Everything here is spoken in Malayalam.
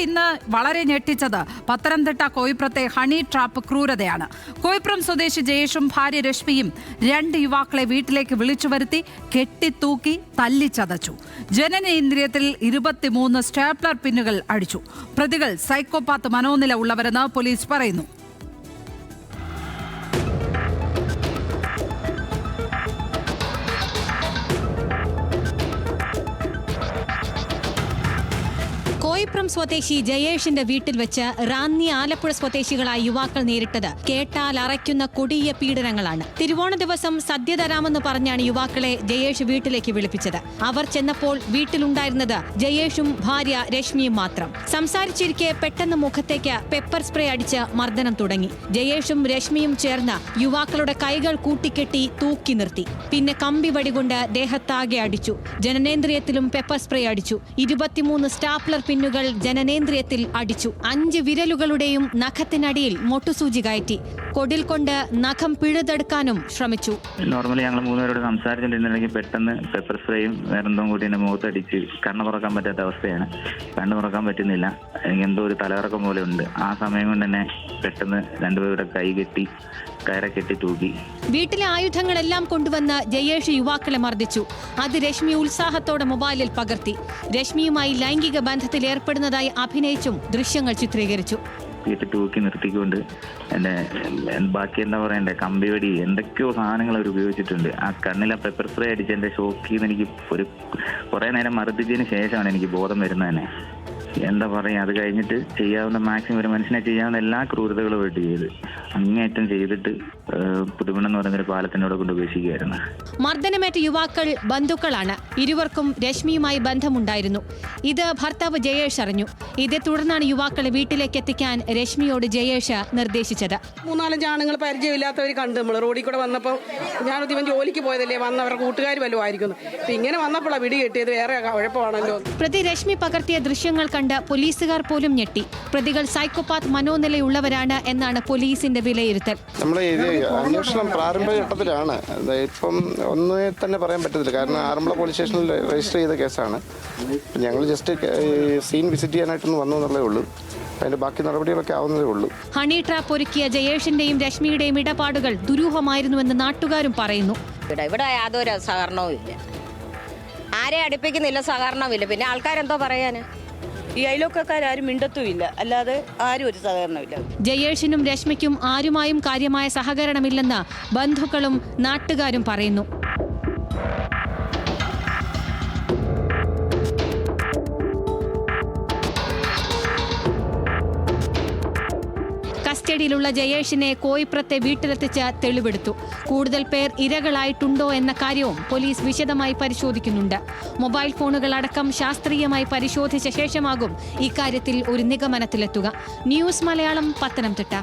ഇന്ന് വളരെ ഞെട്ടിച്ചത്. പത്തനംതിട്ട കോയിപ്രത്തെ ഹണി ട്രാപ്പ് ക്രൂരതയാണ്. കോയിപ്രം സ്വദേശി ജയേഷും ഭാര്യ രശ്മിയും രണ്ട് യുവാക്കളെ വീട്ടിലേക്ക് വിളിച്ചു വരുത്തി കെട്ടിത്തൂക്കി തല്ലിച്ചതച്ചു. ജനനേന്ദ്രിയത്തിൽ ഇരുപത്തിമൂന്ന് സ്റ്റാപ്ലർ പിന്നുകൾ അടിച്ചു. പ്രതികൾ സൈക്കോപാത്ത് മനോനില ഉള്ളവരെന്ന് പോലീസ് പറയുന്നു. കോയിപ്രം സ്വദേശി ജയേഷിന്റെ വീട്ടിൽ വെച്ച് റാന്നി ആലപ്പുഴ സ്വദേശികളായ യുവാക്കൾ നേരിട്ടത് കേട്ടാൽ അറയ്ക്കുന്ന കൊടിയ പീഡനങ്ങളാണ്. തിരുവോണ ദിവസം സദ്യ തരാമെന്ന് പറഞ്ഞാണ് യുവാക്കളെ ജയേഷ് വീട്ടിലേക്ക് വിളിപ്പിച്ചത്. അവർ ചെന്നപ്പോൾ വീട്ടിലുണ്ടായിരുന്നത് ജയേഷും ഭാര്യ രശ്മിയും മാത്രം. സംസാരിച്ചിരിക്കെ പെട്ടെന്ന് മുഖത്തേക്ക് പെപ്പർ സ്പ്രേ അടിച്ച് മർദ്ദനം തുടങ്ങി. ജയേഷും രശ്മിയും ചേർന്ന് യുവാക്കളുടെ കൈകൾ കൂട്ടിക്കെട്ടി തൂക്കി നിർത്തി. പിന്നെ കമ്പി വടികൊണ്ട് ദേഹത്താകെ അടിച്ചു. ജനനേന്ദ്രിയത്തിലും പെപ്പർ സ്പ്രേ അടിച്ചു. ഇരുപത്തിമൂന്ന് സ്റ്റാപ്ലർ പിന്നുകൾ ജനനേന്ദ്രിയത്തിൽ അടിച്ചു. അഞ്ച് വിരലുകളുടെയും നഖത്തിനടിയിൽ മൊട്ടുസൂചി കയറ്റി. കൊടിൽ കൊണ്ട് നഖം പിഴുതെടുക്കാനും ശ്രമിച്ചു. നോർമലി ഞങ്ങൾ മൂന്നുപേരോട് സംസാരിച്ചിട്ടുണ്ടെങ്കിൽ പെട്ടെന്ന് പെപ്പർ സ്പ്രേയും വേറെന്തോ കൂടി എന്റെ മുഖത്തടിച്ച് കണ്ണു തുറക്കാൻ പറ്റാത്ത അവസ്ഥയാണ്. കണ്ണു തുറക്കാൻ പറ്റുന്നില്ല. എന്തോ ഒരു തലകറക്കം പോലെ ഉണ്ട്. ആ സമയം കൊണ്ട് തന്നെ പെട്ടെന്ന് രണ്ടുപേരുടെ കൈ കെട്ടി കയറെ കെട്ടി തൂക്കി വീട്ടിലെ ആയുധങ്ങളെല്ലാം കൊണ്ടുവന്ന് ജയേഷ് യുവാക്കളെ മർദ്ദിച്ചു. അത് രശ്മി ഉത്സാഹത്തോടെ മൊബൈലിൽ പകർത്തി. രശ്മിയുമായി ലൈംഗിക ബന്ധത്തിൽ ഏർപ്പെടുന്നതായി അഭിനയിച്ചും ദൃശ്യങ്ങൾ ചിത്രീകരിച്ചു. കെട്ടി തൂക്കി നിർത്തിക്കൊണ്ട് എന്റെ ബാക്കി എന്താ പറയണ്ടേ കമ്പിവടി എന്തൊക്കെയോ സാധനങ്ങൾ അവർ ഉപയോഗിച്ചിട്ടുണ്ട്. ആ കണ്ണിലെ പെപ്പർ സ്പ്രേ അടിച്ച് എന്റെ ഷോക്കിൽ നിന്ന് എനിക്ക് ഒരു കുറെ നേരം മർദ്ദിച്ചതിന് ശേഷമാണ് എനിക്ക് ബോധം വരുന്നത് തന്നെ എന്താ പറയാ അത് കഴിഞ്ഞിട്ട് ചെയ്യാവുന്ന മാക്സിമം ഒരു മനുഷ്യനെ ചെയ്യാവുന്ന എല്ലാ ക്രൂരതകളും ആയിട്ട് ചെയ്ത് അങ്ങേയറ്റം ചെയ്തിട്ട് പുതുമണം എന്ന് പറയുന്ന ഒരു പാലത്തിനോട് കൊണ്ട് ഉപേക്ഷിക്കുകയായിരുന്നു. മർദ്ദനമേറ്റ യുവാക്കൾ ബന്ധുക്കളാണ്. ഇരുവർക്കും രശ്മിയുമായി ബന്ധമുണ്ടായിരുന്നു. ഇത് ഭർത്താവ് ജയേഷ് അറിഞ്ഞു. ഇതേ തുടർന്നാണ് യുവാക്കളെ വീട്ടിലേക്ക് എത്തിക്കാൻ രശ്മിയോട് ജയേഷ് നിർദ്ദേശിച്ചത്. മൂന്നാലഞ്ച് ആണുങ്ങൾ പരിചയമില്ലാത്തവർ കണ്ടു നമ്മൾ റോഡിൽ കൂടെ വന്നപ്പോൾ ഞാൻ ഇവൻ ജോലിക്ക് പോയതല്ലേ വന്ന അവരുടെ കൂട്ടുകാർ വല്ലതും ആയിരിക്കുന്നു. അപ്പം ഇങ്ങനെ വന്നപ്പോഴാണ് വിടി കിട്ടിയത് വേറെ കുഴപ്പമാണല്ലോ. പ്രതി രശ്മി പകർത്തിയ ദൃശ്യങ്ങൾ കണ്ട് പോലീസുകാർ പോലും ഞെട്ടി. പ്രതികൾ സൈക്കോപാത്ത് മനോനിലയുള്ളവരാണ് എന്നാണ് പോലീസിന്റെ വിലയിരുത്തൽ. നമ്മൾ ഇത് അന്വേഷണം പ്രാരംഭ ഘട്ടത്തിലാണ്. ഇപ്പം ഒന്നേ തന്നെ പറയാൻ പറ്റത്തില്ല. കാരണം ആറന്മുള പോലീസ് സ്റ്റേഷനിൽ രജിസ്റ്റർ ചെയ്ത കേസാണ്. ഞങ്ങൾ ജസ്റ്റ് സീൻ വിസിറ്റ് ചെയ്യാനായിട്ടൊന്ന് വന്നു എന്നുള്ളതേ ഉള്ളൂ. അതിന്റെ ബാക്കി നടപടികളൊക്കെ ആവുന്നതേ ഉള്ളൂ. ഹണി ട്രാപ്പ് ഒരുക്കിയ ജയേഷിന്റെയും രശ്മിയുടെയും ഇടപാടുകൾ ദുരൂഹമായിരുന്നുവെന്ന് നാട്ടുകാരും പറയുന്നു. ഇവിടെ ഇവിടെ യാതൊരു സഹകരണവും ഇല്ല ആരെ അടുപ്പിക്കുന്നില്ല സഹകരണവും ഇല്ല പിന്നെ ആൾക്കാരെന്തോ പറയാന്? ഈ ആരും മിണ്ടത്തുമില്ല. അല്ലാതെ ആരും ഒരു സഹകരണമില്ല ജയേഷിനും രശ്മിക്കും ആരുമായും കാര്യമായ സഹകരണമില്ലെന്ന് ബന്ധുക്കളും നാട്ടുകാരും പറയുന്നു. കസ്റ്റഡിയിലുള്ള ജയേഷിനെ കോയിപ്രത്തെ വീട്ടിലെത്തിച്ച് തെളിവെടുത്തു. കൂടുതൽ പേർ ഇരകളായിട്ടുണ്ടോ എന്ന കാര്യവും പോലീസ് വിശദമായി പരിശോധിക്കുന്നുണ്ട്. മൊബൈൽ ഫോണുകൾ അടക്കം ശാസ്ത്രീയമായി പരിശോധിച്ച ശേഷമാകും ഇക്കാര്യത്തിൽ ഒരു നിഗമനത്തിലെത്തുക. ന്യൂസ് മലയാളം പത്തനംതിട്ട.